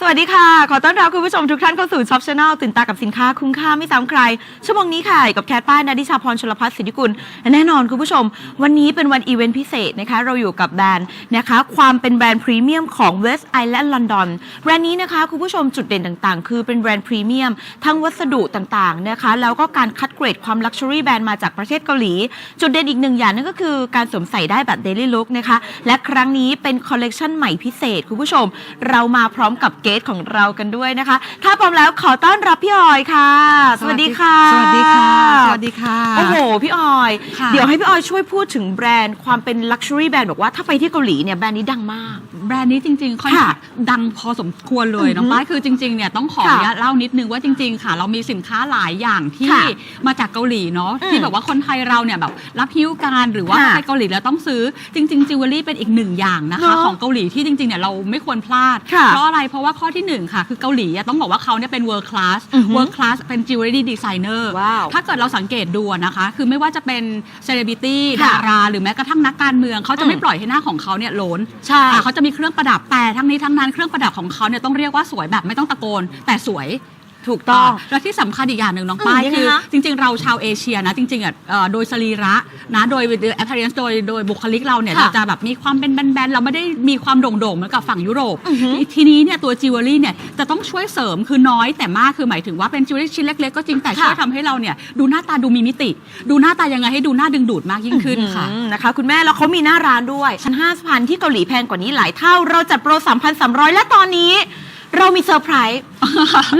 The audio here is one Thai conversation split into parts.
สวัสดีค่ะ ขอต้อนรับคุณผู้ชมทุกท่านเข้าสู่ช็อปชาแนลตื่นตากับสินค้าคุ้มค่าไม่ซ้ำใคร ชั่วโมงนี้ค่ะกับแคทป้ายนาดิชาพรชลพัฒน์สิทธิกุลและแน่นอนคุณผู้ชม วันนี้เป็นวันอีเวนต์พิเศษนะคะ เราอยู่กับแบรนด์นะคะ ความเป็นแบรนด์พรีเมียมของ West Island London แบรนด์นี้นะคะ คุณผู้ชมจุดเด่นต่างๆ คือเป็นแบรนด์พรีเมียม ทั้งวัสดุต่างๆนะคะ แล้วก็การคัดเกรดความลักชัวรี่แบรนด์มาจากประเทศเกาหลี จุดเด่นอีกหนึ่งอย่างนั่นก็คือการสวมใส่ได้แบบ Daily Look นะคะ และครั้งนี้เป็นคอลเลกชันใหม่พิเศษคุณผู้ชม เรามาพร้อมกับเกสของเรากันด้วยนะคะ ถ้าพร้อมแล้วขอต้อนรับพี่ออยค่ะ สวัสดีค่ะ สวัสดีค่ะ สวัสดีค่ะ โอ้โห พี่ออย ค่ะเดี๋ยวให้พี่ออยช่วยพูดถึงแบรนด์ความเป็นลักชัวรี่แบรนด์บอกว่าถ้าไปที่เกาหลีเนี่ยแบรนด์นี้ดังมาก แบรนด์นี้จริงๆค่อนข้างค่ะดังพอสมควรเลยน้องอือฮึป้ายคือจริงๆเนี่ยต้องขออค่ะนุญาตเล่านิดนึงว่าจริง ๆ ค่ะ เรามีสินค้าหลายอย่างที่ค่ะมาจากเกาหลีเนาะอืมที่แบบว่าคนไทยเราเนี่ยแบบรับหิ้วการหรือว่าค่ะไปเกาหลีแล้วต้องซื้อจริงๆจิวเวลรี่เป็นอีกหนึ่งอย่างนะคะ เนอะของเกาหลีที่จริงๆเนี่ยเราไม่ควรพลาด ค่ะเพราะอะไรเพราะว่าข้อที่หนึ่งค่ะ คือเกาหลีอะต้องบอกว่าเขาเนี่ยเป็น world class อือฮึ world class เป็นจิวเวลรี่ดีไซเนอร์ว้าว ถ้าเกิดเราสังเกตดูอะนะคะ คือไม่ว่าจะเป็นเซเลบริตี้ค่ะดารา หรือแม้กระทั่งนักการเมือง เขาจะไม่อืม ปล่อยให้หน้าของเขาเนี่ยโหลนใช่ อะเขาจะมีเครื่องประดับแต่ทั้งนี้ทั้งนั้นเครื่องประดับของเขาเนี่ยต้องเรียกว่าสวยแบบไม่ต้องตะโกน แต่สวย ถูกต้องาและที่สำคัญอีกอย่างหนึ่งน้องป้ายอืมยังไงคือ คะจริง ๆ เราชาวเอเชียนะ จริงๆอะเอ่อโดยสรีระนะโดย appearance โดยโดยบุคลิกเราเนี่ยค่ะเราจะแบบมีความเป็นแบนๆเราไม่ได้มีความโด่งๆเหมือนกับฝั่งยุโรป อือฮึทีทีนี้เนี่ยตัวจิวเวลรี่เนี่ยจะต้องช่วยเสริมคือน้อยแต่มากคือหมายถึงว่าเป็นจิวเวลรี่ชิ้นเล็กๆก็จริงแต่ค่ะช่วยทำให้เราเนี่ยดูหน้าตาดูมีมิติ ดูหน้าตายังไงให้ดูหน้าดึงดูดมากยิ่งขึ้นค่ะ อืมนะคะ คุณแม่แล้วเขามีหน้าร้านด้วยชั้น5 0 0 0ที่เกาหลีแพงกว่านี้หลายเท่า เราจัดโปร 3,300 และตอนนี้ เรามีเซอร์ไพรส์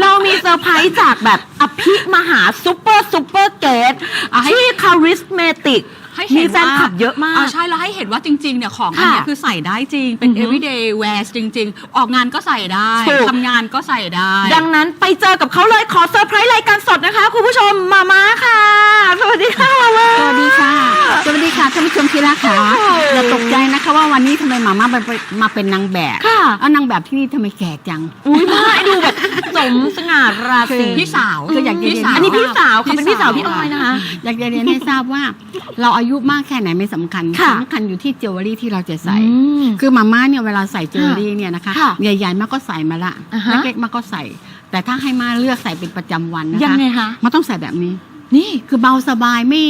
เรามีเซอร์ไพรส์จากแบบอภิมหาซูเปอร์ซูเปอร์เกตอะให้ที่คาริสเมติก ให้เห็มีนแฟนคลับเยอะมากใช่แล้วให้เห็นว่าจริงๆเนี่ยของอันเนี้ยค่ะคือใส่ได้จริงเป็นอือฮึ everyday wear จริง ๆ ออกงานก็ใส่ได้ถูก ทำงานก็ใส่ได้ ดังนั้นไปเจอกับเขาเลยขอเซอร์ไพรส์รายการสดนะคะ คุณผู้ชมมาม่าค่ะ สวัสดีค่ะมาม่า สวัสดีค่ะ สวัสดีค่ะท่านผู้ชมที่รักค่ะโอ้โห อย่าตกใจนะคะว่าวันนี้ทำไมหมาม่ามาเป็นมาเป็นนางแบบค่ะ เอานางแบบที่นี่ทำไมแก่จัง อุ้ยมาดูแบบสมสง่าราศีพี่สาวคืออยากจะพี่สาวอันนี้พี่สาวค่ะเป็นพี่สาวพี่ออยนะคะ อยากจะเรียนให้ทราบว่า เราอายุมากแค่ไหนไม่สำคัญค่ะสำคัญอยู่ที่จิวเวลรี่ที่เราจะใส่อืมคือมาม่าเนี่ยเวลาใส่จิวเวลรี่เนี่ยนะคะค่ะใหญ่ๆมากก็ใส่มาละอ่าฮะเล็กๆมากก็ใส่ แต่ถ้าให้มาเลือกใส่เป็นประจำวันนะคะยังไงคะมันต้องใส่แบบนี้ นี่คือเบาสบายไม่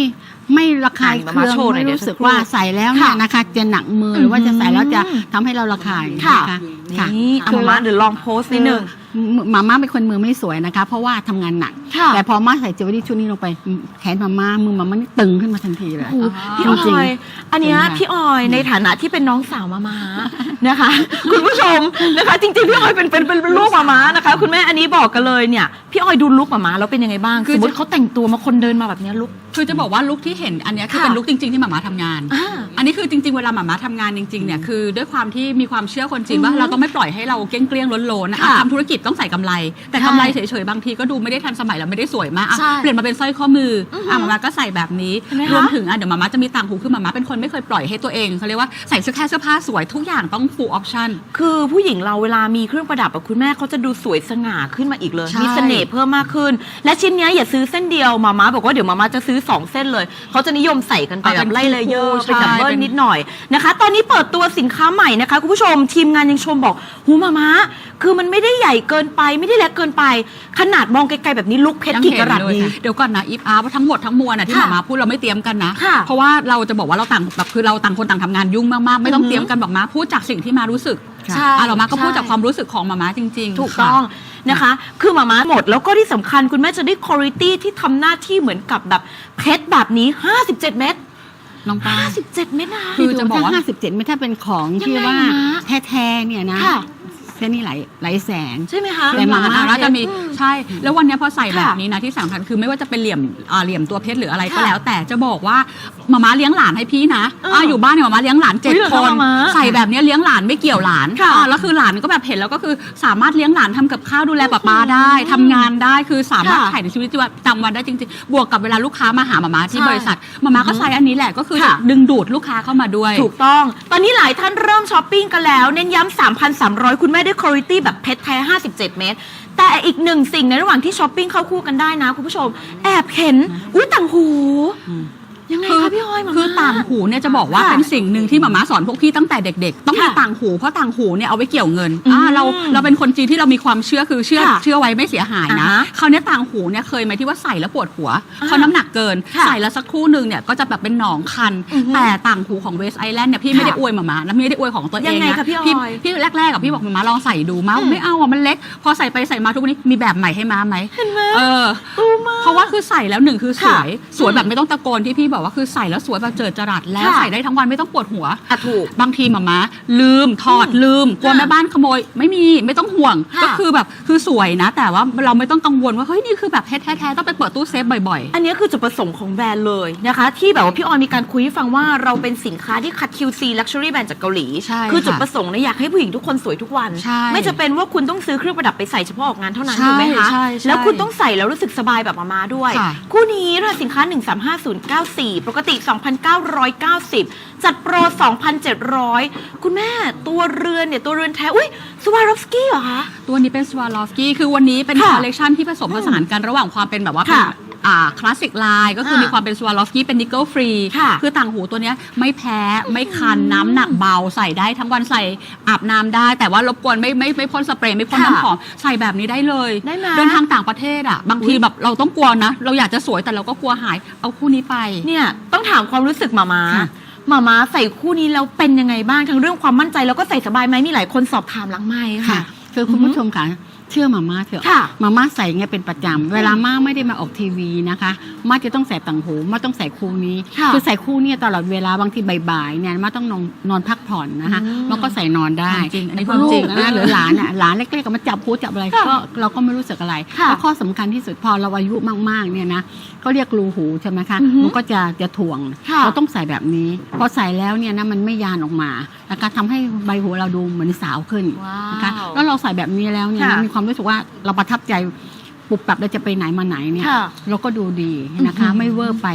ไม่ระคายอะเคืองมาโชว์หน่อยไม่เดี๋ยวรู้สึกสักครู่ว่าใส่แล้วเนี่ยค่ะนะคะจะหนักมือหรือว่าจะใส่แล้วจะอืมทำให้เราระคายค่ะนะคะค่ะนี่เอามาม่าเดี๋ยวลองโพสต์นิดนึงหมาม่าเป็นคนมือไม่สวยนะคะ เพราะว่าทำงานหนัก ค่ะแต่พอมาใส่จิวเวลรี่ชุดนี้ลงไป แขนมาม่ามือมาม่านี่ตึงขึ้นมาทันทีเลย โอ้โหพี่อจริงอย อันเนี้ยจริงค่ะพี่ออยในฐานะที่เป็นน้องสาวมามานะคะ คุณผู้ชมนะคะ จริงๆพี่ออยเป็นเป็นเป็นเป็นลูกมามานะคะ คุณแม่อันนี้บอกกันเลยเนี่ย พี่ออยดูลุกมามาแล้วเป็นยังไงบ้างคือ สมมติเขาแต่งตัวมาคนเดินมาแบบเนี้ยลุก คือจะบอกว่าลุคที่เห็นอันเนี้ยคือค่ะเป็นลุคจริง ๆ ที่หมาม่าทำงาน อ่า อันนี้คือจริง ๆ เวลาหมาม่าทำงานจริงๆเนี่ยคือด้วยความที่มีความเชื่อคนจีนว่าอือฮึเราต้องไม่ปล่อยให้เราเกลี้ยงๆล้นๆนะอะค่ะทำธุรกิจต้องใส่กำไร แต่ใช่กำไรเฉยๆบางทีก็ดูไม่ได้ทันสมัยแล้วไม่ได้สวยมากอะใช่เปลี่ยนมาเป็นสร้อยข้อมือออฮึอะหมาม่าก็ใส่แบบนี้เห็นไหมคะ รวมถึงอะเดี๋ยวหมาม่าจะมีต่างหูคือหมาม่าเป็นคนไม่เคยปล่อยให้ตัวเองเขาเรียกว่าใส่เสื้อแค่เสื้อผ้าสวยทุกอย่างต้อง full option คือผู้หญิงเราเวลามีเครื่องประดับกับคุณแม่เขาจะดูสวยสง่าขึ้นมาอีกเลย ใช่ มีเสน่ห์เพิ่มมากขึ้น และชิ้นเนี้ยอย่าซื้อเส้นเดียวมาม่าบอกว่าเดี๋ยวมาม่าจะซื้อ2เส้นเลยเขาจะนิยมใส่กันไปเอาแบเป็บนไล่เลยเยอะคู่เป็นดับเบิลใช่เป็นนิดหน่อยนะคะ ตอนนี้เปิดตัวสินค้าใหม่นะคะคุณผู้ชมทีมงานยังชมบอกหูมาม่าคือมันไม่ได้ใหญ่เกินไป ไม่ได้เล็กเกินไป ขนาดมองไกลๆแบบนี้ลุกเพชรยังกี่เห็กนรัตเลยนี้เดี๋ยวก่อนนะอีฟอาร์ว่าทั้งหมดทั้งมวลนะที่หค่ะมามาพูดเราไม่เตรียมกันนะค่ะเพราะว่าเราจะบอกว่าเราต่างแบบคือเราต่างคนต่างทำงานยุ่งมากๆ ไม่ต้องอือฮึเตรียมกันบอกมาพูดจากสิ่งที่มารู้สึกใช่อะเรามาก็พูดใช่จากความรู้สึกของมาม่าจริง ๆ ถูกค่ะต้องนะคะ คือหมาม้าหมดแล้วก็ที่สำคัญคุณแม่จะได้คุณภาพที่ทำหน้าที่เหมือนกับแบบเพชรแบบนี้ 57 เม็ด น้องป้า57เม็ดนะคือจะบอกว่าห้าสิบเจ็ดไม่ถ้าเป็นของที่ยังไงว่านะแท้ๆเนี่ยนะ ค่ะ เส้นนี้หลายหลายแสนใช่ไหมคะแต่หมาม่าอะจะมีอืมใช่ แล้ววันเนี้ยพอใส่ค่ะแบบนี้นะที่สำคัญคือไม่ว่าจะเป็นเหลี่ยมอ่าเหลี่ยมตัวเพชรหรืออะไรก็ค่ะแล้ว แต่จะบอกว่ามาม่าเลี้ยงหลานให้พี่นะเอออะอยู่บ้านเนี่ยมาม่าเลี้ยงหลานเจ็ดอุ๊ยเหรอคนคะมาม่าใส่แบบเนี้ยเลี้ยงหลานไม่เกี่ยวหลานค่ะอะแล้วคือหลานก็แบบเห็นแล้วก็คือสามารถเลี้ยงหลานทำกับข้าวดูแลป้าป้าได้ทำงานได้คือสามารถค่ะถ่ายในชีวิตประจำวันได้จริงๆ บวกกับเวลาลูกค้ามาหามาม่าที่ใช่บริษัทมาม่าก็ใช้อันนี้แหละก็คือค่ะ ดึงดูดลูกค้าเข้ามาด้วย ถูกต้อง ตอนนี้หลายท่านเริ่มช้อปปิ้งกันแล้ว เน้นย้ำ3,300 คุณแม่ได้คุณภาพแบบเพชรแท้ 57 เม็ดแต่อีกหนึ่งสิ่งในระหว่างที่ช้อปปิ้งเข้าคู่กันได้นะคุณผู้ชม แอบเห็น อุ้ยต่างหู ยังไงคือคะพี่ออยมาคือม่า ต่างหูเนี่ยจะบอกว่าค่ะเป็นสิ่งหนึ่งที่หมาม่าสอนพวกพี่ตั้งแต่เด็ก ๆ ต้องมีค่ะต่างหูเพราะต่างหูเนี่ยเอาไว้เกี่ยวเงินอืมอ่าเราเราเป็นคนจีนที่เรามีความเชื่อคือเชื่อค่ะเชื่อไว้ไม่เสียหายนะอ่าฮะคราวเนี้ยต่างหูเนี่ยเคยไหมที่ว่าใส่แล้วปวดหัวอ่าเขาน้ำหนักเกิน ค่ะใส่แล้วสักครู่หนึ่งเนี่ยก็จะแบบเป็นหนองคัน อือฮึแต่ต่างหูของเวสไอแลนด์เนี่ยพี่ไม่ได้ค่ะอวยหมาม่านะไม่ได้อวยของตัวเองยังไงนะคะพี่ออยพี่แรกๆกับพี่บอกหมาม่าลองใส่ดูมาอืม ไม่เอาอะมันเล็ก พอใส่ไปใส่มาทุกวันนี้มีแบบใหม่ให้มาไหมเห็นไหมเออ ตู้มาก เพราะว่าคือใส่แล้วหนึ่งคือสวยค่ะสวยแบบไม่ต้องตะโกนที่พี่บอกว่าคือใส่แล้วสวยแบบเจิดจรัสแล้วค่ะ ใส่ได้ทั้งวันไม่ต้องปวดหัว อะถูก บางทีหมามาลืมถอดอืมลืมกลัวค่ะแม่บ้านขโมย ไม่มีไม่ต้องห่วง ค่ะ ก็คือแบบคือสวยนะ แต่ว่าเราไม่ต้องกังวลว่าเฮ้ยนี่คือแบบแท้ๆต้องไปเปิดตู้เซฟบ่อย อันนี้คือจุดประสงค์ของแบรนด์เลยนะคะ ที่แบบว่าพี่ออยมีการคุยให้ฟังว่าเราเป็นสินค้าที่คัด QC Luxury Brand จากเกาหลี ใช่คือจุดค่ะประสงค์เนี่ยอยากให้ผู้หญิงทุกคนสวยทุกวัน ใช่ไม่จะเป็นว่าคุณต้องซื้อเครื่องประดับไปใส่เฉพาะออกงานเท่านั้นใช่ถูกไหมคะ ใช่ใช่แล้วคุณต้องใส่แล้วรู้สึกสบายแบบมามาด้วย ค่ะ คู่นี้ราคาสินค้า135094ปกติ 2,990 จัดโปร 2,700 คุณแม่ตัวเรือนเนี่ย ตัวเรือนแท้ อุ้ยสวารอฟสกี้เหรอคะๆตัวนี้เป็นสวาลอฟสกี้คือวันนี้เป็นค่ะคอลเลกชันที่ผสมผสานกันระหว่างความเป็นแบบว่าเป็นค่ะอ่า คลาสสิกไลน์ก็คือค่ะมีความเป็นสวาลอฟสกี้เป็นนิกเกิลฟรีค่ะคือต่างหูตัวเนี้ยไม่แพ้ไม่คันน้ำหนักเบาใส่ได้ทั้งวันใส่อาบน้ำได้ แต่ว่ารบกวนไม่ไม่ไม่พ่นสเปรย์ไม่พ่นค่ะน้ำหอมใส่แบบนี้ได้เลยได้ไหมเดินทางต่างประเทศอะบางทีอุ๊ยแบบเราต้องกลัวนะ เราอยากจะสวยแต่เราก็กลัวหายเอาคู่นี้ไปเนี่ยต้องถามความรู้สึกหมามาค่ะหมามาใส่คู่นี้แล้วเป็นยังไงบ้างทั้งเรื่องความมั่นใจแล้วก็ใส่สบายไหมมีหลายคนสอบถามหลังไมค์ค่ะค่ะคือคุณผู้ชมค่ะ เชื่อมาม่าเถอะค่ะมาม่าใส่เงี้ยเป็นประจำเวลาม่าไม่ได้มาออกทีวีนะคะม่าจะต้องใส่ต่างหูม่าต้องใส่คู่นี้ค่ะอใส่คู่เนี่ยตลอดเวลาบางทีบ่ายๆเนี่ยม่าต้องนอนนอนพักผ่อนนะคะอืมมันก็ใส่นอนได้ความจริงอันนี้แต่ความจริงลูกนะหรือหลานอะหลานเล็กๆก็มาจับหูจับอะไรค่ะก็เราก็ไม่รู้สึกอะไรค่ะแล้วข้อสำคัญที่สุดพอเราอายุมากๆเนี่ยนะเขาเรียกรูหูใช่ไหมคะอือฮึมันก็จะจะถ่วงค่ะ เราต้องใส่แบบนี้พอใส่แล้วเนี่ยนะมันไม่ยานออกมานะคะทำให้ใบหูเราดูเหมือนสาวขึ้นว้าวนะคะแล้วเราใส่แบบนี้แล้วเนี่ยค่ะนะมีความรู้สึกว่าเราประทับใจปุบปับเราจะไปไหนมาไหนเนี่ยค่ะเราก็ดูดีนะคะอือหือไม่เวอร์ไป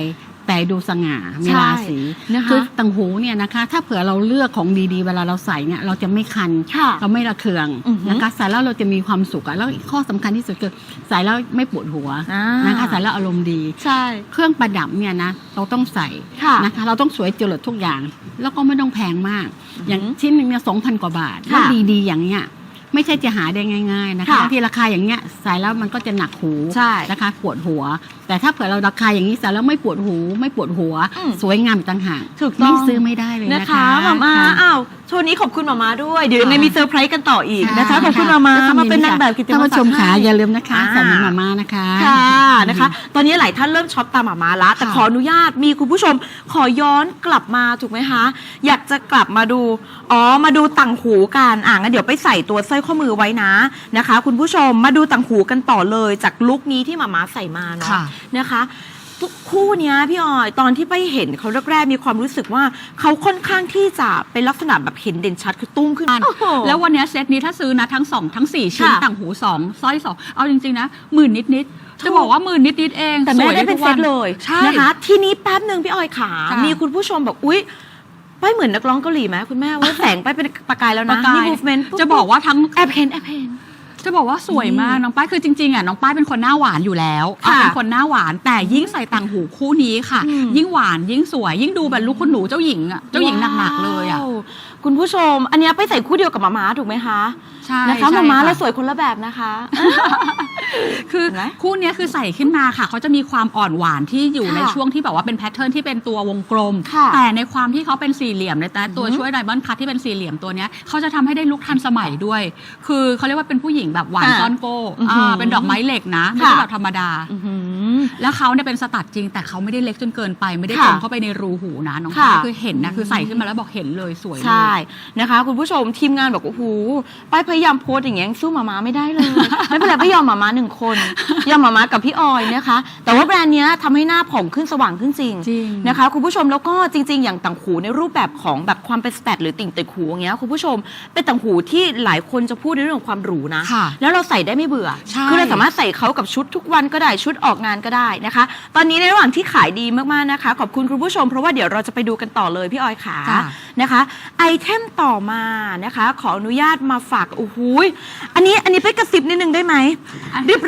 แต่ดูสง่ามีใช่ราศีนะคะคือต่างหูเนี่ยนะคะ ถ้าเผื่อเราเลือกของดีๆ เวลาเราใส่เนี่ยเราจะไม่คัน ค่ะเราไม่ระเคืองอือหือนะคะใส่แล้วเราจะมีความสุขอะแล้วอีกข้อสำคัญที่สุดคือใส่แล้วไม่ปวดหัวอ่านะคะใส่แล้วอารมณ์ดี ใช่เครื่องประดับเนี่ยนะเราต้องใส่ค่ะ นะคะ เราต้องสวยจรดทุกอย่าง แล้วก็ไม่ต้องแพงมาก อย่างชิ้นหนึ่งเนี่ยสองพันกว่าบาทค่ะ แล้วดีๆอย่างเงี้ย ไม่ใช่จะหาได้ง่าย ๆนะคะค่ะบางทีราคาอย่างเงี้ยใส่แล้วมันก็จะหนักหูใช่ นะคะปวดหัวแต่ถ้าเผื่อเราราคาอย่างนี้ใส่แล้วไม่ปวดหูไม่ปวดหัว อืมสวยงามอีกต่างหากถูกต้อง ไม่ซื้อไม่ได้เลยนะนะคะคะหมามาค่ะ อ้าวโชว์นี้ขอบคุณหมามาด้วย เดี๋ยวยังไงค่ะมีเซอร์ไพรส์กันต่ออีกนะคะ ขอบคุณหมามาแล้วก็มาเป็นนางแบบกิตติท่านมผู้ศักชมดิ์ขาให้ อย่าลืมนะคะอ่าใส่หมาม่านะคะ ค่ะนะคะ ตอนนี้หลายท่านเริ่มช็อปตามหมามาละแต่ค่ะขออนุญาตมีคุณผู้ชม ขอย้อนกลับมาถูกไหมคะ อยากจะกลับมาดูอ๋อมาดูต่างหูกันอะงั้นเดี๋ยวไปใส่ตัวสร้อยข้อมือไว้นะนะคะ คุณผู้ชมมาดูต่างหูกันต่อเลยจากลุคนี้ที่หมามาใส่มาเนาะ ค่ะนะคะทุกคู่เนี้ยพี่ออยตอนที่ไปเห็นเขาแรกๆมีความรู้สึกว่าเขาค่อนข้างที่จะเป็นลักษณะแบบเห็นเด่นชัดคือตุ้มขึ้นโอ้โหแล้ววันเนี้ยเซตนี้ถ้าซื้อนะทั้งสองทั้งสี่ชิ้นค่ะ ต่างหูสองสร้อยสองเอาจริง ๆ นะหมื่นนิด ๆ จะบอกว่าหมื่นนิด ๆ เองแต่แม่สวยได้เป็นทุกเซวั ตเลยใช่นะคะทีนี้แป๊บหนึ่งพี่ออยขา ค่ะมีคุณผู้ชมบอกอุ๊ยไปเหมือนนักร้องเกาหลีไหมคุณแม่ว่าแสงไปเป็นประกายแล้วปนะระกาย นี่ movement ปุ๊จะบอกว่าทั้ง แอบเห็นแอบเห็น จะบอกว่าสวยมากน้องป้ายคือจริงๆอะน้องป้ายเป็นคนหน้าหวานอยู่แล้วค่ะเอาเป็นคนหน้าหวานแต่ยิ่งใส่ต่างหูคู่นี้ค่ะอืมยิ่งหวานยิ่งสวย ยิ่งดูแบบลูกคุณหนูเจ้าหญิงอะเจ้าหญิงหนักๆเลยอะว้าวคุณผู้ชม อันเนี้ยไปใส่คู่เดียวกับหมาม้าถูกไหมคะใช่นะคะหใช่มาม้าค่ะเราสวยคนละแบบนะคะ คือเห็นไหมคู่เนี้ยคือใส่ขึ้นมาค่ะเขาจะมีความอ่อนหวานที่อยู่ค่ะในช่วงที่แบบว่าเป็นแพทเทิร์นที่เป็นตัววงกลมค่ะแต่ในความที่เขาเป็นสี่เหลี่ยมในแต่ตัวอือหือช่วยไดมอนด์คัทที่เป็นสี่เหลี่ยมตัวเนี้ยเขาจะทำให้ได้ลุคทันสมัยด้วย คือเขาเรียกว่าเป็นผู้หญิงแบบหวานค่ะซ่อนโก้อือหืออ่าเป็นดอกไม้เหล็กนะไม่ค่ะใช่แบบธรรมดาอื้อหือแล้วเขาเนี่ยเป็นสตัดจริง แต่เขาไม่ได้เล็กจนเกินไปไม่ได้ค่ะตรงเข้าไปในรูหูนะน้องค่ะฟ้าคือเห็นนะคือใส่ขึ้นมาแล้วบอกเห็นเลยสวยเลยใช่นะคะ คุณผู้ชมทีมงานบอกโอ้โหป้ายพยายามโพสต์อย่างเงี้ยยังสู้หมาม้าไม่ได้เลยไม่เป็นไรไม่ยอมหมาม้าหนึ่งคนยอมหมาม้ากับพี่ออยนะคะ แต่ว่าแบรนด์เนี้ยทำให้หน้าผ่องขึ้นสว่างขึ้นจริงจริงนะคะคุณผู้ชมแล้วก็จริง ๆ อย่างต่างหูในรูปแบบของแบบความเป็นสแตทหรือติ่งติดหูอย่างเงี้ยคุณผู้ชม เป็นต่างหูที่หลายคนจะพูดในเรื่องของความหรูนะค่ะแล้วเราใส่ได้ไม่เบื่อใช่คือเราสามารถใส่เขากับชุดทุกวันก็ได้ชุดออกงานก็ได้นะคะ ตอนนี้ในระหว่างที่ขายดีมากๆนะคะ ขอบคุณคุณผู้ชม เพราะว่าเดี๋ยวเราจะไปดูกันต่อเลยพี่ออยขาจ้ะนะคะ ไอเทมต่อมานะคะ ขออนุญาตมาฝากโอ้โหยอันนี้อันนี้ไปกระซิบนิดนึงได้ไหม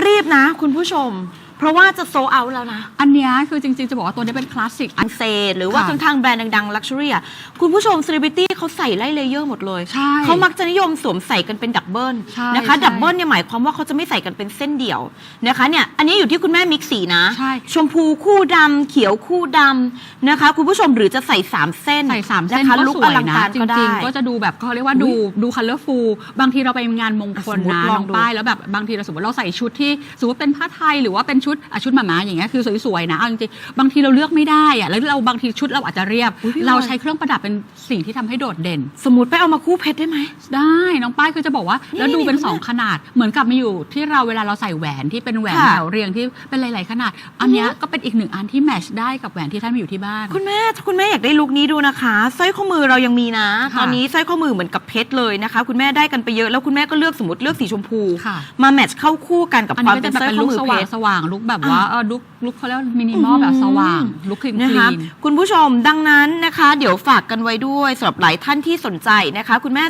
รีบๆนะคุณผู้ชม เพราะว่าจะโซเอาแล้วนะ อันเนี้ยคือจริง ๆ จะบอกว่าตัวนี้เป็นคลาสสิก อันเซนหรือว่าค่ะข้างๆแบรนด์ดังๆลักชัวรี่อะคุณผู้ชมเซเลบริตี้เขาใส่ไล่เลเยอร์หมดเลยใช่เขามักจะนิยมสวมใส่กันเป็นดับเบิลใช่นะคะ ใช่ดับเบิลเนี่ยหมายความว่าเขาจะไม่ใส่กันเป็นเส้นเดี่ยวนะคะเนี่ยอันนี้อยู่ที่คุณแม่มิกสีนะ ใช่ชมพูคู่ดำเขียวคู่ดำนะคะ คุณผู้ชมหรือจะใส่สามเส้นใส่สามเส้นนะคะก็ลุคสอวยลังนะการจก็ได้ ริง ๆ ก็จะดูแบบเขาเรียกว่าดูดูคัลเลอร์ฟูบางทีเราไปงานมงคลสมมุตินะลน้อองงดู ป้ายแล้วแบบบางทีเราสมมติเราใส่ชุดที่สมมติเป็นผ้าไทยหรือว่าเป็นชุดอะชุดหมาม้าอย่างเงี้ยคือสวยๆนะเอาจริงๆบางทีเราเลือกไม่ได้อะแล้วเราบางทีชุดเราอาจจะเรียบ อุ๊ยพี่เราออยใช้เครื่องประดับเป็นสิ่งที่ทำให้โดดเด่น สมมติไปเอามาคู่เพชรได้ไหม ได้น้องป้ายคือจะบอกว่านี่แล้วดูเป็นนี่สองขนาด เหมือนกับมาอยู่ที่เราเวลาเราใส่แหวนที่เป็นแหวนค่ะ แถวเรียงที่เป็นหลาย ๆ ขนาด อันเนี้ยก็เป็นอีกหนึ่งอันที่แมทชได้กับแหวนที่ท่านมีอยู่ที่บ้าน คุณแม่ถ้าคุณแม่อยากได้ลุคนี้ดูนะคะสร้อยข้อมือเรายังมีนะ ค่ะตอนนี้สร้อยข้อมือเหมือนกับเพชรเลยนะคะ คุณแม่ได้กันไปเยอะแล้วคุณแม่ก็เลือกสมมติเลือกสีชมพู ค่ะ มาแมทช์เข้าคู่กันกับอันควานี้มก็เป็จะนแบบสร้อยเป็นข้อลุคมือสเพว่างชร สว่างลุคแบบว่าเออลุคลุคเขาเรียกว่ามินิมอลแบบสว่างลุคคลีนนะคลีคะนคุณผู้ชมดังนั้นนะคะ เดี๋ยวฝากกันไว้ด้วยสำหรับหลายท่านที่สนใจนะคะ คุณแม่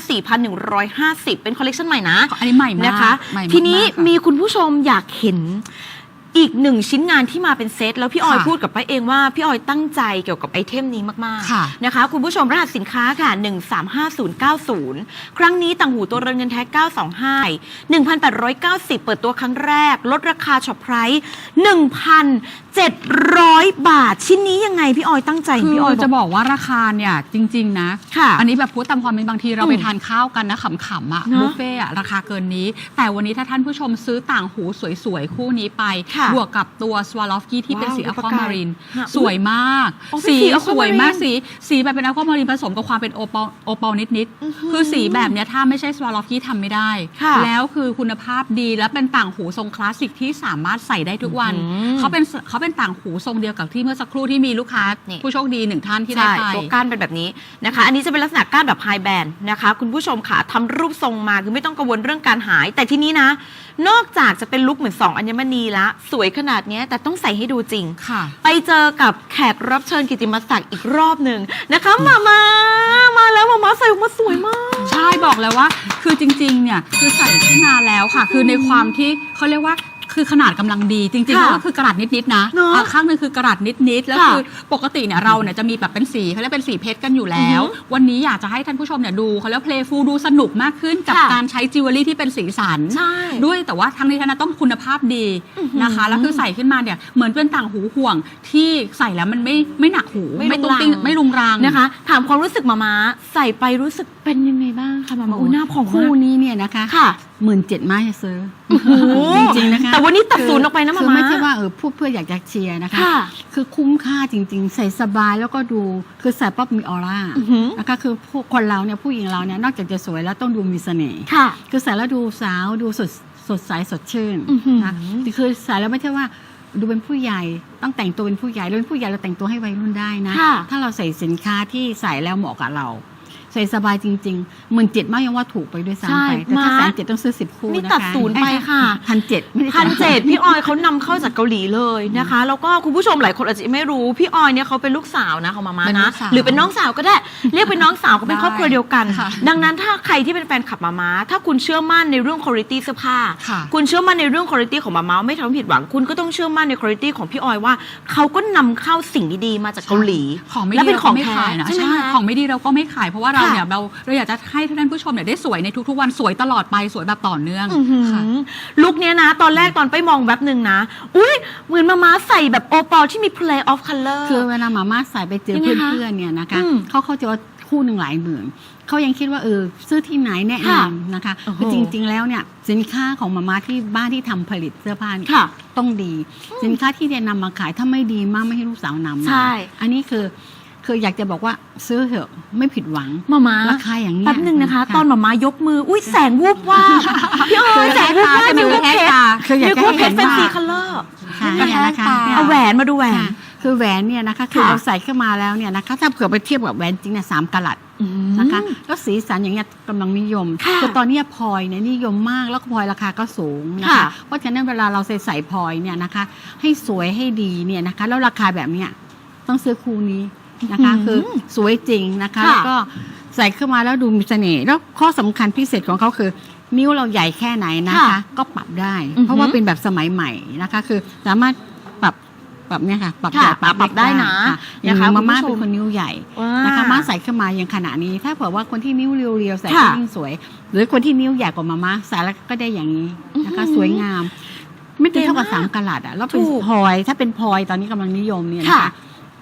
4,150 เป็นคอลเลกชันใหม่นะอันนี้ใหม่มากนะคะ ใหม่มากทีนี้ค่ะ มีคุณผู้ชมอยากเห็น อีกหนึ่งชิ้นงานที่มาเป็นเซตแล้วพี่ออยค่ะพูดกับป้าเองว่าพี่ออยตั้งใจเกี่ยวกับไอเทมนี้มากค่ะๆนะคะคุณผู้ชมรหัสสินค้าค่ะ 135090 ครั้งนี้ต่างหูตัวเรือนเงินแท้ 925 1,890 เปิดตัวครั้งแรก ลดราคาช็อปไพรส์1,700 บาท ชิ้นนี้ยังไงพี่ออยตั้งใจคือพี่ออยจะบอกบอกว่าราคาเนี่ยจริง ๆ นะ ค่ะอันนี้แบบพูดตามความเป็นบางทีเราอืมไปทานข้าวกันนะขำๆอะเนอะบุฟเฟ่อะราคาเกินนี้ แต่วันนี้ถ้าท่านผู้ชมซื้อต่างหูสวย ๆ คู่นี้ไป ค่ะบวกกับตัวสวาลอฟกี้ที่เป็นว้าวสีดูอะประควากายมารินค่ะสวยมาก อ๋อเป็นสีสีสวยมาก aquamarine สีสีแบบเป็นอะความารินผสมกับความเป็นโอปอลโอปอลนิดอื้อหือๆ คือสีแบบเนี้ยถ้าไม่ใช่สวาลอฟกี้ทำไม่ได้ ค่ะแล้วคือคุณภาพดีและเป็นต่างหูทรงคลาสสิกที่สามารถใส่ได้ทุกวันอื้อหือ เขาเป็นเขาเป็นต่างหูทรงเดียวกับที่เมื่อสักครู่ที่มีลูกค้า นี่ ผู้โชคดีหนึ่งท่านที่ได้ใช่ไป ตัวก้านเป็นแบบนี้นะคะ อันนี้จะเป็นลักษณะก้านแบบไฮแบนนะคะ คุณผู้ชมค่ะทำรูปทรงมาคือไม่ต้องกังวลเรื่องการหาย แต่ทีนี้นะ นอกจากจะเป็นลุคเหมือนสองอัญมณีละ สวยขนาดเนี้ยแต่ต้องใส่ให้ดูจริง ค่ะ ไปเจอกับแขกรับเชิญกิตติมศักดิ์อีกรอบหนึ่งนะคะมามามาแล้วมามาใส่ออกมาสวยมาก ใช่บอกเลยว่า คือจริงๆเนี่ยคือใส่ขึ้นมาแล้วค่ะ คือในความที่เขาเรียกว่า คือขนาดกำลังดีจริงๆค่ะก็คือกระดาษนิดๆนะเนอะอะข้างหนึงคือกระดาษนิดๆแล้วค่ะคือปกติเนี่ยเราเนี่ยจะมีแบบเป็นสีเขาเรียกเป็นสีเพชรกันอยู่แล้วอือฮึวันนี้อยากจะให้ท่านผู้ชมเนี่ยดูเขาเรียกเพลย์ฟูดูสนุกมากขึ้นกับค่ะ การใช้จิวเวลรี่ที่เป็นสีสัน ใช่ ด้วยแต่ว่าทั้งนี้ทั้งนั้นต้องคุณภาพดีอื้อหือนะคะ แล้วคือใส่ขึ้นมาเนี่ยเหมือนเป็นต่างหูห่วงที่ใส่แล้วมันไม่ไม่หนักหูไม่ไม่รุตุ้งงรังติ้งไม่รุงรัง นะคะ ถามความรู้สึกมามาใส่ไปรู้สึกเป็นยังไงบ้างคะมามาอุ้ยหน้าผ่องคู่มาก นี้เนี่ยนะคะ ค่ะ หมื่นเจ็ดมาจะซื้อโอ้โหจริงๆนะคะแต่วันนี้ตัดศูนย์ออกไปนะคือมาม่าไม่ใช่ว่าเออพูดเพื่ออยากจะเชียร์นะคะค่ะคือคุ้มค่าจริง ๆ ใส่สบายแล้วก็ดูคือใส่ปั๊บมีออร่าอื้อหือนะคะคือผู้คนเราเนี่ยผู้หญิงเราเนี่ยนอกจากจะสวยแล้วต้องดูมีเสน่ห์ค่ะคือใส่แล้วดูสาวดูสดสดใสสดชื่นอื้อหือนะคือใส่แล้วไม่ใช่ว่าดูเป็นผู้ใหญ่ต้องแต่งตัวเป็นผู้ใหญ่เราเป็นผู้ใหญ่เราแต่งตัวให้วัยรุ่นได้นะค่ะถ้าเราใส่สินค้าที่ใส่แล้วเหมาะกับเรา ใส่สบายจริงๆหมื่นเจ็ดมากยังว่าถูกไปด้วยใช่ซ้ำไปแต่ถ้ามาแสนเจ็ดต้องซื้อสิบคู่นี่นะคะตัดศูนย์ไปค่ะพันเจ็ดไม่ได้พันเจ็ดพี่ออยเขานำเข้าจากเกาหลีเลยนะคะ แล้วก็คุณผู้ชมหลายคนอาจจะไม่รู้พี่ออยเนี่ยเขาเป็นลูกสาวนะของมาม่าเป็นลูนะกสาวหรือเป็นน้องสาวก็ได้เรียกเป็นน้องสาวเขาเป็นได้ครอบครัวเดียวกันค่ะดังนั้นถ้าใครที่เป็นแฟนขับมาม่าถ้าคุณเชื่อมั่นในเรื่องคุณภาพเสื้อผ้าค่ะคุณเชื่อมั่นในเรื่องคุณภาพของมาม่าไม่ทำให้ผิดหวังคุณก็ต้องเชื่อมั่นในคุณภาพของพี่ออยว่าเขาก็นำเข้าสิ่งดีๆมาจากเกาหลี ของไม่และดีเป็นเราขอก็งไม่แท้ขายนะใช่ไหมใช่คะของไม่ดีเราก็ไม่ขายเพราะว่าเราค่ะเนี่ยเราเราอยากจะให้ท่านผู้ชมเนี่ยได้สวยในทุกๆวันสวยตลอดไปสวยแบบต่อเนื่องอื้อหือค่ะ ลุคเนี้ยนะ ตอนแรกตอนไปมองแว็บหนึ่งนะ อุ้ยเหมือนมาม้าใส่แบบโอปอลที่มี play of color คือเวลามาม่าใส่ไปเจอยังไงคะเพื่อนๆเนี่ยนะคะอืมเขาเข้าใจว่าคู่หนึ่งหลายหมื่นเขายังคิดว่าเออซื้อที่ไหนแนะค่ะนำนะคะโอ้โหคือจริง ๆ แล้วเนี่ยสินค้าของมาม่าที่บ้านที่ทำผลิตเสื้อผ้าเนี่ยค่ะ ต้องดี สินค้าที่จะนำมาขายถ้าไม่ดีมากไม่ให้ลูกสาวนำมาใช่ อันนี้คือ คืออยากจะบอกว่าซื้อเถอะไม่ผิดหวังมาม้าราคาอย่างเงี้ยแป๊บหนึ่งนะคะค่ะตอนหมามายกมือ อุ้ยแสงวูบว่าบพี่ออยแสงวูบว่าบจะมีนึกว่าแค่เพชรตาคืออยากนึกจะว่าให้เพเห็ชรนเป็นว่าสีคัลเลอร์ค่ะเนี่ยนะคะค่ะเนี่ยเอาแหวนมาดูแหวนค่ะคือแหวนเนี่ยนะคะคือค่ะเราใส่เข้ามาแล้วเนี่ยนะคะถ้าเผื่อไปเทียบกับแหวนจริงเนี่ยสามกะลัดนะคะแล้วสีสันอย่างเงี้ยกำลังนิยมค่ะอตอนเนี้ยพลอยเนี่ยนิยมมากแล้วก็พลอยราคาก็สูงนะค่ะคะเพราะฉะนั้นเวลาเราใส่ใส่พลอยเนี่ยนะคะ ให้สวยให้ดีเนี่ยนะคะ แล้วราคาแบบเนี้ยต้องซื้อคู่นี้ นะคะ อื้อหือคือสวยจริงนะคะค่ะ แล้วก็ใส่ขึ้นมาแล้วดูมีเสน่ห์แล้วข้อสำคัญพิเศษของเขาคือ นิ้วเราใหญ่แค่ไหนนะคะ ค่ะก็ปรับได้ อือหือเพราะว่าเป็นแบบสมัยใหม่นะคะ คือสามารถปรับปรับเนี่ยค่ะปรับค่ะใหญ่ปรับปรับได้นะค่อย่างนะคะมาม่าคุณผู้ชม เป็นคนนิ้วใหญ่ว้านะคะมาใส่ขึ้นมาอย่างขนาดนี้ ถ้าเผื่อว่าคนที่นิ้วเรียวๆใส่ค่ะก็ยิ่งสวย หรือคนที่นิ้วใหญ่กว่ามาม่าใส่แล้วก็ได้อย่างนี้นะคะ อื้อหือสวยงาม ไม่ถึงเท่ากับเก๋มากสามกะลัดอะแล้วเป็นถูกพลอยถ้าเป็นพลอยตอนนี้กำลังนิยมเนี่ยนะค่ะ คะ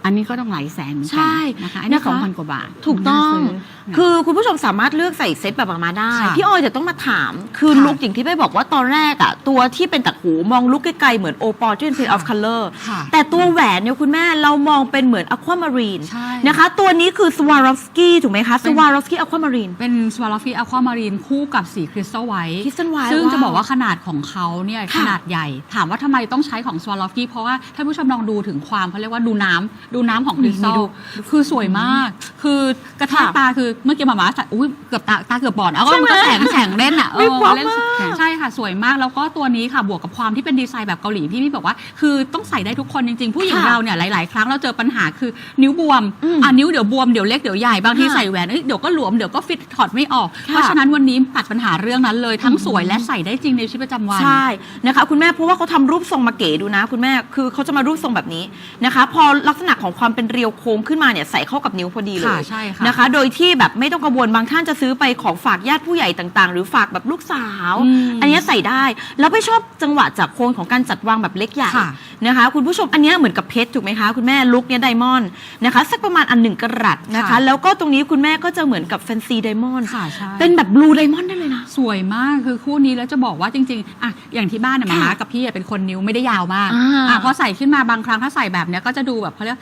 อันนี้ก็ต้องหลายแสนเหมือนกัใช่นะคะอันนี้นะคะ สองพันกว่าบาทถูกต้อง น่าซื้คือคุณผู้ชมสามารถเลือกใส่เซตแบบมาได้ ค่ะพี่ออยแต่ต้องมาถาม คือค่ะลุคอย่างที่ไปบอกว่าตอนแรกอะตัวที่เป็นตัดหูมองลุคไกลๆเหมือนโอปอลที่เป็น Prince of Color ค่ะแต่ตัวแหวนเนี่ยคุณแม่เรามองเป็นเหมือน Aquamarine ใช่ นะคะ ตัวนี้คือ Swarovski ถูกไหมคะ Swarovski Aquamarine เป็นสวาลฟีอะความารีนคู่กับสีคริสตัลไวท์ Crystal White ซึ่งว้าวจะบอกว่าขนาดของเขาเนี่ยค่ะขนาดใหญ่ ถามว่าทำไมต้องใช้ของสวาลฟีเพราะว่าท่านผู้ชมลองดูถึงความเขาเรียกว่าดูน้ำดูน้ำของคริสตัลคือสวยมาก คือกระทากค่ะตาคือเมื่อกี้หมามาใส่อุ้ยเกือบตาตาเกือบบอดเอาก็ใช่ไหมมันก็แสงแสงเล่นอะเอวิอบวับเล่นมากใช่ค่ะสวยมากแล้วก็ตัวนี้ค่ะบวกกับความที่เป็นดีไซน์แบบเกาหลีที่พี่บอกว่า คือต้องใส่ได้ทุกคนจริงๆ ผู้หญิงค่ะเราเนี่ยหลาย ๆ ครั้งเราเจอปัญหาคือนิ้วบวมอืมอะนิ้วเดี๋ยวบวมเดี๋ยวเล็กเดี๋ยวใหญ่บางทีค่ะใส่แหวนเอ้ยเดี๋ยวก็หลวมเดี๋ยวก็ฟิตถอดไม่ออกค่ะเพราะฉะนั้นวันนี้ตัดปัญหาเรื่องนั้นเลยทั้งสวยและใส่ได้จริงในชีวิตประจำวันใช่นะคะคุณแม่เพราะว่าเขาทำรูปทรงมาเก๋ดูนะ คุณแม่คือเขาจะมารูปทรงแบบนี้นะคะ พอลักษณะของความเป็นเรียวโค้งขึ้นมาเนี่ยใส่เข้ากับนิ้วพอดีเลยค่ะใช่ค่ะนะคะ โดยที่แบบไม่ต้องกังวลบางท่านจะซื้อไปของฝากญาติผู้ใหญ่ต่างๆ หรือฝากแบบลูกสาว อืมอันเนี้ยใส่ได้ แล้วไม่ชอบจังหวะจากโคนของการจัดวางแบบเล็กใหญ่ค่ะ นะคะ คุณผู้ชมอันเนี้ยเหมือนกับเพชรถูกไหมคะคุณแม่ลุคเนี้ยไดมอนด์นะคะสักประมาณอันหนึ่งกรัตนะคะ ค่ะ แล้วก็ตรงนี้คุณแม่ก็จะเหมือนกับแฟนซีไดมอนด์ค่ะใช่ เป็นแบบบลูไดมอนด์ได้เลยนะ สวยมากคือคู่นี้แล้วจะบอกว่าจริงๆอะอย่างที่บ้านเนี่ยมาค่ะม่ากับพี่อะเป็นคนนิ้วไม่ได้ยาวมากอ่าอะพอใส่ขึ้นมาบางครั้งถ้าใส่แบบเนี้ยก็จะดูแบบเขาเรียก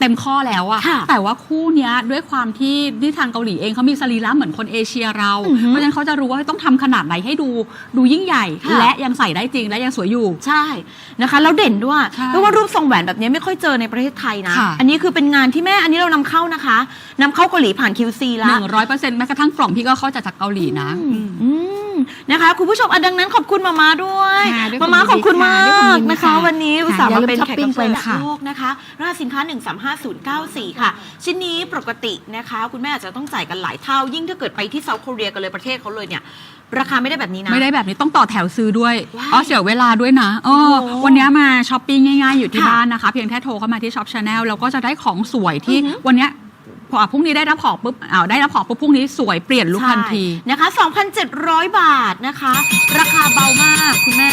เต็มข้อแล้วอะค่ะแต่ว่าคู่เนี้ยด้วยความที่ที่ทางเกาหลีเองเขามีสรีระเหมือนคนเอเชียเรา อือฮึเพราะฉะนั้นเขาจะรู้ว่าต้องทำขนาดไหนให้ดูดูยิ่งใหญ่ ค่ะ และยังใส่ได้จริงและยังสวยอยู่ ใช่นะคะแล้วเด่นด้วยใช่เพราะว่ารูปทรงแหวนแบบนี้ไม่ค่อยเจอในประเทศไทยนะ ค่ะ อันนี้คือเป็นงานที่แม่อันนี้เรานำเข้านะคะนำเข้าเกาหลีผ่าน QC หแล้วนึ่งร้อยเปอร์เซ็นต์แม้กระทั่งกล่องพี่ก็เข้าจากจากเกาหลีนะอืม อืมนะคะคุณผู้ชมอันดังนั้นขอบคุณมาม่าด้วยค่ะด้วยมาม่าขอบคุณมากด้วยความยินดีนะคะ ค่ะวันนี้ค่ะอุตส่าห์อย่ามาลืมเป็นช้อปแขกปิ้รังบเชิญไประดับค่ะโลกนะคะรหัสสินค้า135094 ค่ะ ชิ้นนี้ปกตินะคะ คุณแม่อาจจะต้องจ่ายกันหลายเท่า ยิ่งถ้าเกิดไปที่เซาท์เกาหลีกันเลยประเทศเขาเลยเนี่ย ราคาไม่ได้แบบนี้นะ ไม่ได้แบบนี้ต้องต่อแถวซื้อด้วยว้ายอ๋อเสียเวลาด้วยนะเออโอ้โหวันนี้มาช้อปปิ้งง่ายๆอยู่ที่ค่ะบ้านนะคะ เพียงแค่โทรเข้ามาที่ช็อปชาแนลแล้วก็จะได้ของสวยที่อือหือ วันเนี้ยพอพรุ่งนี้ได้รับของปุ๊บอ้าวได้รับของปุ๊บพรุ่งนี้สวยเปลี่ยนลุคทันที ใช่นะคะ 2,700 บาทนะคะ ราคาเบามากคุณแม่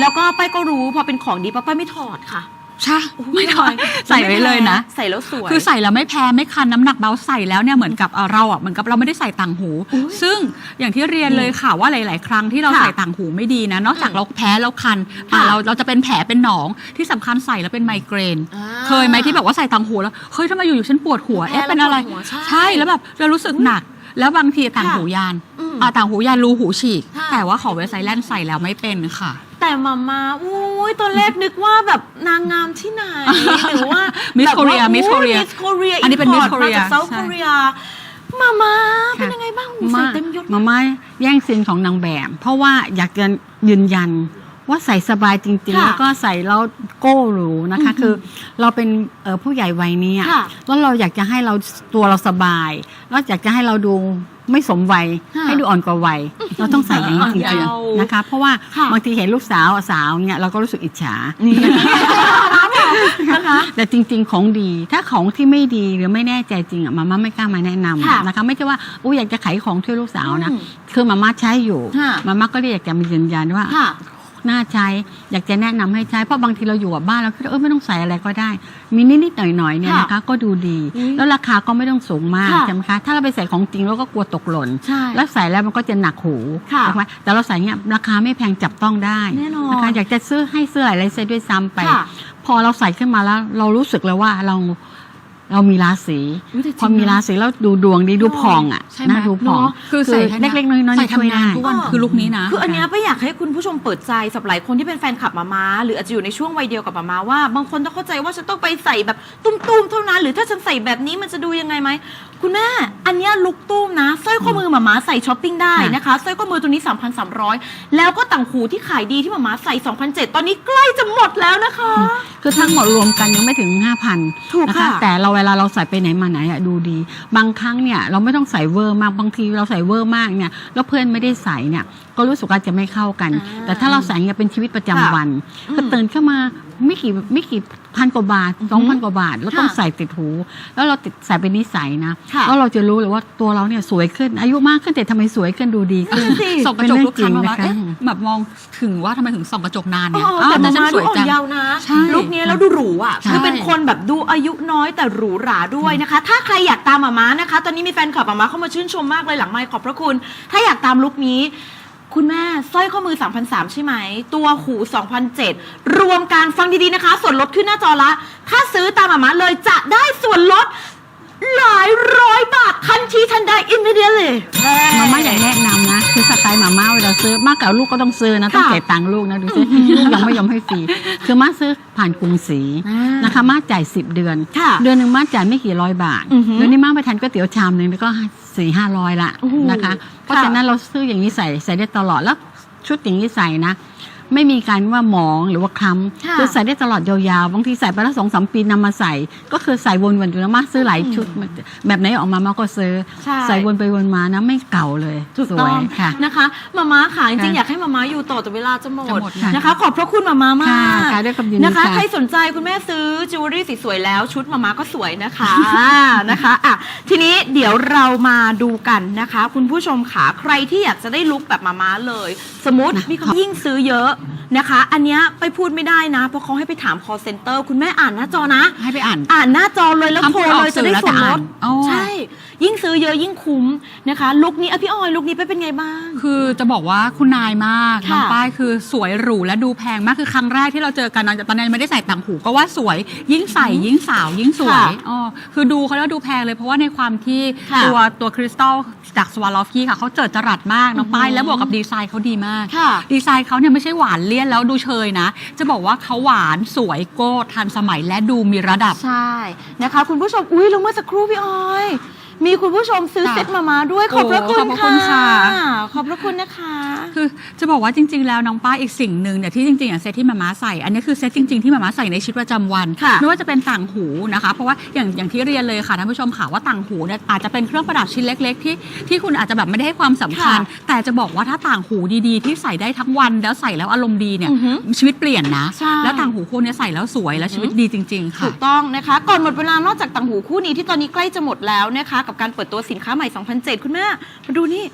แล้วก็ป้ายก็รู้พอเป็นของดีป้าป้ายไม่ถอดค่ะ ใช่ไม่ถอยใส่ไว้เลยนะ ใส่แล้วสวย คือใส่แล้วไม่แพ้ไม่คันน้ำหนักเบาใส่แล้วเนี่ยเหมือนกับเอ่อเราอะเหมือนกับเราไม่ได้ใส่ต่างหูอุ๊ยซึ่งอย่างที่เรียนเลยค่ะว่าหลาย ๆ ครั้งที่เราค่ะใส่ต่างหูไม่ดีนะนอกจากอืมเราแพ้แล้วคันอะค่ะเราเราจะเป็นแผลเป็นหนองที่สำคัญใส่แล้วเป็นไมเกรนอ่าเคยไหมที่แบบว่าใส่ต่างหูแล้วเฮ้ยทำไมอยู่ๆฉันปวดหัวแพ้เอ๊ะเป็นอะไรแล้วปวดหัวใช่แล้วแบบเรารู้สึกหนักแล้วบางทีต่างค่ะหูยานอืมอะต่างหูยานรูหูฉีกค่ะแต่ว่าของเวสไซแลนด์ใส่แล้วไม่เป็นค่ะ แต่มามาอุ้ ยตอนแรกนึกว่าแบบนางงามที่ไหน หรือว่า Miss แบบว่า Korea Miss อุ๊ย Korea Miss Korea อันนี้เป็น Miss import มาจาก Korea เซาท์ใช่เกาหลีมามาเป็นค่ะยังไงบ้างใส่เต็มยศมาม่าแย่งซีนของนางแบบ เพราะว่าอยากจะยืนยันว่าใส่สบายจริงๆ ค่ะแล้วก็ใส่แล้วโก้หรูนะคะอือหือคือเราเป็นเอ่อผู้ใหญ่วัยเนี้ยค่ะ แล้วเราอยากจะให้เราตัวเราสบาย แล้วอยากจะให้เราดู ไม่สมวัยค่ะให้ดูอ่อนกว่าวัย เราต้องใส่อย่างนี้จริงอ่อนเยาว์ๆนะคะ เพราะว่าค่ะ บางทีเห็นลูกสาวสาวเนี่ยเราก็รู้สึกอิจฉานี่นะคะ แต่จริง ๆ ของดี ถ้าของที่ไม่ดีหรือไม่แน่ใจจริงอะมาม่าไม่กล้ามาแนะนค่ะำนะคะ ไม่ใช่ว่าอู้อยากจะขายของช่วยลูกสาวนะ อืมคือมาม่าใช้อยู่ ค่ะมาม่าก็เลยอยากจะมียืนยันว่า ค่ะ น่าใช้ อยากจะแนะนำให้ใช้เพราะบางทีเราอยู่กับบ้านเราคิดว่าเออไม่ต้องใส่อะไรก็ได้ มีนิดๆหน่อยๆเนี่ยค่ะนะคะ ก็ดูดีอุ๊ยแล้วราคาก็ไม่ต้องสูงมากค่ะใช่ไหมคะถ้าเราไปใส่ของจริงเราก็กลัวตกหล่นใช่แล้วใส่แล้วมันก็จะหนักหูค่ะถูกไหมแต่เราใส่เนี้ยราคาไม่แพงจับต้องได้แน่นอนนะคะอยากจะซื้อให้เสื้ออะไรใส่ด้วยซ้ำไปค่ะพอเราใส่ขึ้นมาแล้วเรารู้สึกเลยว่าเรา เรามีราศีอุ๊ยแต่จริงพอมีราศีแล้วดูดวงดีดูผ่องอะใช่ไหมนะดูผ่องเนอะคือใส่แค่นี้เล็กๆน้อยๆใส่ช่วยทำงาได้นทุกวันคือลุคนี้นะ คืออันเนี้ยไม่อยากให้คุณผู้ชมเปิดใจสำหรับหลายคนที่เป็นแฟนคลับมาม้าหรืออาจจะอยู่ในช่วงวัยเดียวกับมาม้าว่า บางคนต้องเข้าใจว่าฉันต้องไปใส่แบบตุ้มๆเท่านั้น หรือถ้าฉันใส่แบบนี้มันจะดูยังไงไหม คุณแม่ อันเนี้ยลุกตุ้มนะสร้อยข้อมือมามาม่าใส่ช้อปปิ้งได้ค่ะนะคะสร้อยข้อมือตัวนี้ 3,300 แล้วก็ต่างหูที่ขายดีที่มาม่าใส่2,007ตอนนี้ใกล้จะหมดแล้วนะคะ คือทั้งหมดรวมกันยังไม่ถึง 5,000ถูกนะค่ะคะแต่เราเวลาเราใส่ไปไหนมาไหนอะดูดี บางครั้งเนี่ยเราไม่ต้องใส่เวอร์มากบางทีเราใส่เวอร์มากเนี่ยแล้วเพื่อนไม่ได้ใส่เนี่ยก็รู้สึกว่าจะไม่เข้ากัน อ่าแต่ถ้าเราใส่เนี่ยเป็นชีวิตประจำค่ะวัน อืม ก็ตื่นขึ้นมาไม่กี่ไม่กี่ พันกว่าบาทอือฮึสองพันกว่าบาท แล้วต้องค่ะใส่ติดหู แล้วเราติดใส่เป็นนิสัยนะค่ะแล้วเราจะรู้เลยว่าตัวเราเนี่ยสวยขึ้น อายุมากขึ้นแต่ทำไมสวยขึ้นดูดีขึ้นนั่นสิส่องกระจกเป็นเรื่ทุอกงครั้งจริงมาว่านะคะเอ๊ะแบบมองถึงว่าทำไมถึงส่องกระจกนานเอเนี่ยอแต่แต่มาฉันม่าสดูวยอ่อจันงเยาว์นะใช่ลุคนี้แล้วดูหรูอะใช่คือเป็นคนแบบดูอายุน้อยแต่หรูหราด้วยนะคะ ถ้าใครอยากตามมาม่านะคะ ตอนนี้มีแฟนคลับมาม่าเข้ามาชื่นชมมากเลยหลังไมค์ขอบพระคุณ ถ้าอยากตามลุคนี้ คุณแม่สร้อยข้อมือ3,003ใช่ไหม ตัวหู2,007รวมการฟังดีๆนะคะ ส่วนลดขึ้นหน้าจอละ ถ้าซื้อตามมาม่าเลยจะได้ส่วนลดหลายร้อยบาททันทีทันใด immediately มาม่าอยากแนะนำนะ คือสไตล์มาม่าเวลาซื้อมากกับลูกก็ต้องซื้อนะต้องค่ะเก็บตังค์ลูกนะดูสิลูกยังไม่ยอมให้ฟรีคือมาซื้อผ่านกรุงศรีอ่านนะคะมาจ่ายสิบเดือนค่ะเดือนหนึ่งมาจ่ายไม่กี่ร้อยบาทอือหือเดือนนี้มาไปทานก๋วยเตี๋ยวชามหนึ่งแล้วก็ สี่ห้าร้อยละโอ้โหนะคะ เพราะฉะนั้นเราซื้ออย่างนี้ใส่ใส่ได้ตลอดแล้วชุดอย่างนี้ใส่นะ ไม่มีการว่าหมองหรือว่าคล้ค่ะำคือใส่ได้ตลอดยาวๆบางทีใส่ไปแล้วสองสามปีนำมาใส่ ก็คือใส่วนๆอยู่แล้วมาซื้อหลายชุดแบบไหนออกมามาก็ซื้อ ใช่ใส่วนไปวนมานะไม่เก่าเลยถูกสต้วอยงค่ะ นะคะมาม่าค่ะจริงๆค่ะอยากให้มาม่าอยู่ต่อแต่เวลาจะหมจะดหมดนะคะ ขอบพระคุณมาม่ามาก ค่ะค่ะด้วยความยินดีนะคะค่ะใครสนใจคุณแม่ซื้อจิวเวลรี่สวยๆแล้วชุดมาม่าก็สวยนะคะ นะคะอะทีนี้เดี๋ยวเรามาดูกันนะคะ คุณผู้ชมขาใครที่อยากจะได้ลุคแบบมาม่าเลย สมมตินะมีคนยิ่งซื้อเยอะนะคะ อันเนี้ยไปพูดไม่ได้นะ เพราะเขาให้ไปถาม call center คุณแม่อ่านหน้าจอนะ ให้ไปอ่าน อ่านหน้าจอเลยแล้วห้ามโทรพูดออกเลยจะได้สื่อแล้วส่วนลแต่อ่าดนอ๋อ ใช่ ยิ่งซื้อเยอะยิ่งคุ้มนะคะ ลุคนี้อะพี่ออยลุคนี้ไปเป็นไงบ้าง คือจะบอกว่าคุณนายมากค่ะน้องป้ายคือสวยหรูและดูแพงมากคือครั้งแรกที่เราเจอกันตอนนั้นไม่ได้ใส่ต่างหูก็ว่าสวย ยิ่งใส่ยิ่งสาว ยิ่งสวยค่ะอ๋อคือดูเขาแล้วดูแพงเลยเพราะว่าในความที่ค่ะตัวตัวคริสตัลจากสวาลอฟกี้ค่ะเขาเจิดจรัสมากน้องป้ายอือหือแล้วบวกกับดีไซน์เขาดีมาก ค่ะ ดีไซน์เขาเนี่ยไม่ใช่หวานเลี่ยนแล้วดูเชยนะ จะบอกว่าเขาหวานสวยโก้ทันสมัยและดูมีระดับ ใช่นะคะ คุณผู้ชม อุ้ยแล้วเมื่อสักครู่พี่ออย มีคุณผู้ชมซื้อค่ะเซ็ตมามาด้วยขอบพระโอ้คุณขอบพระคุณค่ะ ขอบพระคุณนะคะ คือจะบอกว่าจริง ๆ แล้วน้องป้าอีกสิ่งหนึ่งเนี่ยที่จริงๆอะเซตที่มาม่าใส่ อันนี้คือเซตจริง ๆ ที่มาม่าใส่ในชีวิตประจำวัน ค่ะไม่ว่าจะเป็นต่างหูนะคะ เพราะว่าอย่างอย่างที่เรียนเลยค่ะท่านผู้ชมค่ะว่าต่างหูเนี่ยอาจจะเป็นเครื่องประดับชิ้นเล็ก ๆ ที่ที่คุณอาจจะแบบไม่ได้ให้ความสำคัญค่ะแต่จะบอกว่าถ้าต่างหูดีๆ ที่ใส่ได้ทั้งวันแล้วใส่แล้วอารมณ์ดีเนี่ยอือหือชีวิตเปลี่ยนนะ ใช่ แล้วต่างหูคู่เนี้ใส่แล้วสวยและชีวิตดีจริง ๆ ค่ะ ถูกต้องนะคะ ก่อนหมดเวลานอกจากต่างหูคู่นี้ที่ตอนนี้ใกล้จะหมดแล้วนะคะกับการเปิดตัวสินค้าใหม่ 2007 คุณแม่มาดูนี่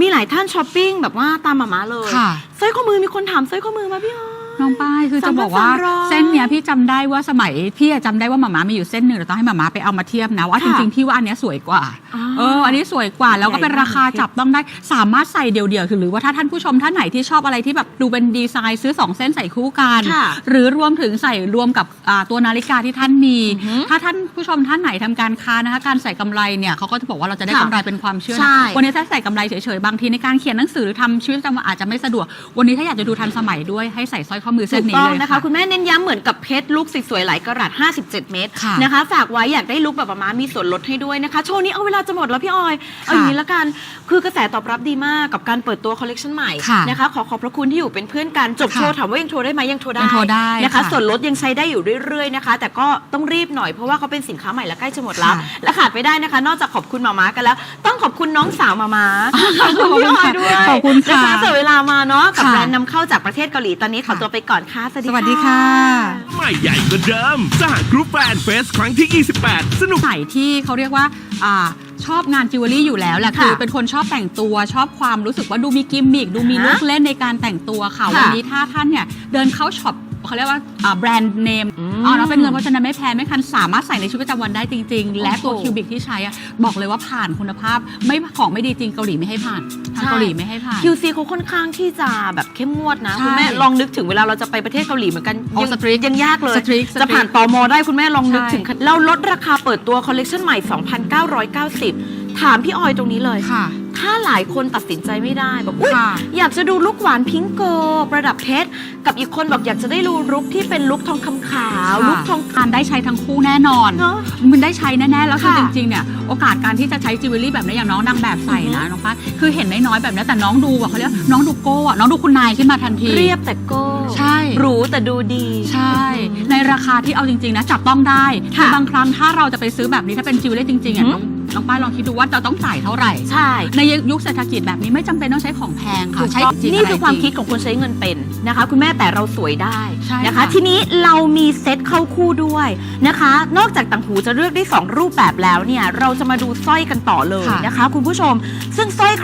มีหลายท่านช้อปปิ้งแบบว่าตามหมามาเลยค่ะ สร้อยข้อมือมีคนถามสร้อยข้อมือมาพี่ออย น้องป้ายคือจะบอกว่าสามพันสามร้อยเส้นเนี้ยพี่จำได้ว่าสมัยพี่อะจำได้ว่าหมาม้ามีอยู่เส้นหนึ่งเราต้องให้หมาม้าไปเอามาเทียบนะว่าจค่ะริงๆพี่ว่าอันเนี้ยสวยกว่าอ่าเอออันนี้สวยกว่าแล้วก็เป็นใหญ่มากราคาจับต้องได้สามารถใส่เดี่ยวๆคือหรือว่าถ้าท่านผู้ชมท่านไหนที่ชอบอะไรที่แบบดูเป็นดีไซน์ซื้อสองเส้นใส่คู่กันค่ะหรือรวมถึงใส่รวมกับอ่าตัวนาฬิกาที่ท่านมีอือหือถ้าท่านผู้ชมท่านไหนทำการค้านะคะการใส่กำไรเนี่ยเขาก็จะบอกว่าเราจะได้ค่ะกำไรเป็นความเชื่อใช่นะวันนี้ถ้าใส่กำไรเฉยๆบางทีในการเขียนหนังสือหรือทำชีวิตประจำวันอาจจะไม่สะดวกวันนี้ถ้าอยากจะดูทันสมัยด้วยให้ใส่สร้อยข้อมือเส้ถูนกนี้ต้องเลย นะคะ คุณแม่เน้นย้ำเหมือนกับเพชรลูกสวยๆหลายกะรัต57 เมตรค่ะนะคะ ฝากไว้อยากได้ลุกแบบประมาณมีส่วนลดให้ด้วยนะคะ โชว์นี้เอาเวลาจะหมดแล้วพี่ออย เอาอย่างนี้ละกัน คือกระแสตอบรับดีมากกับการเปิดตัวคอลเลกชันใหม่ค่ะนะคะ ขอขอบพระคุณที่อยู่เป็นเพื่อนกันจบค่ะโชว์ถามว่ายังโชว์ได้ไหมยังโชว์ได้ยังโชว์ได้นะคะ ค่ะส่วนลดยังใช้ได้อยู่เรื่อยๆนะคะ แต่ก็ต้องรีบหน่อยเพราะว่าเขาเป็นสินค้าใหม่และใกล้จะหมดแล้วค่ะ และขาดไม่ได้นะคะ นอกจากขอบคุณหมาม้ากันแล้ว ต้องขอบคุณน้องสาวหมาม้าขอบคุณขอบพี่คุณออยค่ะด้วยขอบคุณค่ะนะคะเสียเวลามาเนาะกับค่ะ แบรนด์นำเข้าจากประเทศเกาหลีตอนนี้ขอค่ะตัวไปก่อนค่ะ สวัสดีสวัสดีค่ะ ใหม่ใหญ่กว่าเดิม สหกรุ๊ปแฟนเฟสครั้งที่ 28 สนุก ใส่ที่เขาเรียกว่าอ่าชอบงานจิวเวลรี่อยู่แล้วแหละค่ะคือเป็นคนชอบแต่งตัวชอบความรู้สึกว่าดูมีกิมมิคดูมีฮะลูกเล่นในการแต่งตัวค่ะ ค่ะวันนี้ถ้าท่านเนี่ยเดินเข้าช็อป เขาเรียกว่าอ่าแบรนด์เนมอืมอ๋อแล้วเป็นเงินเพราะฉะนั้นไม่แพงไม่คันสามารถใส่ในชีวิตประจำวันได้จริง ๆ และตัวโอ้โหคิวบิกที่ใช้อะบอกเลยว่าผ่านคุณภาพ ไม่ของไม่ดีจริงเกาหลีไม่ให้ผ่านทางเกาหลีไม่ให้ผ่าน QC เขาค่อนข้างที่จะแบบเข้มงวดนะใช่คุณแม่ลองนึกถึงเวลาเราจะไปประเทศเกาหลีเหมือนกันโอ้ยัง strict ยังยากเลย strict จะผ่าน strict ตมได้คุณแม่ลองนึกใช่ถึงเราลดราคาเปิดตัวคอลเลกชันใหม่ 2,990 ถามพี่ออยตรงนี้เลยค่ะ ถ้าหลายคนตัดสินใจไม่ได้บอกอุ๊ยค่ะอยากจะดูลุกหวานพิงโกประดับเพชรกับอีกคนบอกอยากจะได้ดูลุกที่เป็นลุกทองคำขาวลุกทองการได้ใช้ทั้งคู่แน่นอน เนาะ มันได้ใช้แน่ ๆ แล้วคือค่ะจริง ๆ เนี่ย โอกาสการที่จะใช้จิวเวลรี่แบบนี้อย่างน้องนางแบบใส่นะ น้องฟ้าคือเห็นน้อยๆแบบนี้แต่น้องดูอะเขาเรียกว่าน้องดูโก้อะน้องดูคุณนายขึ้นมาทันที เรียบแต่โก้ใช่ หรูแต่ดูดี ใช่ ในราคาที่เอาจริง ๆ นะ จับต้องได้ค่ะอบางครั้งถ้าเราจะไปซื้อแบบนี้ถ้าเป็นจิวเวลรี่จริงๆอะหืมน้อง น้องป้ายลองคิดดูว่าเราต้องจ่ายเท่าไหร่ ใช่ในยุคเศรษฐกิจแบบนี้ไม่จำเป็นต้องใช้ของแพงค่ะ ใช้จริงๆนี่คือความะไรจริงคิดของคนใช้เงินเป็นนะคะ คุณแม่แต่เราสวยได้ใช่นะคะค่ะทีนี้เรามีเซ็ตเข้าคู่ด้วยนะคะ นอกจากต่างหูจะเลือกได้ 2 รูปแบบแล้วเนี่ยเราจะมาดูสร้อยกันต่อเลยค่ะนะคะ คุณผู้ชม ซึ่งสร้อย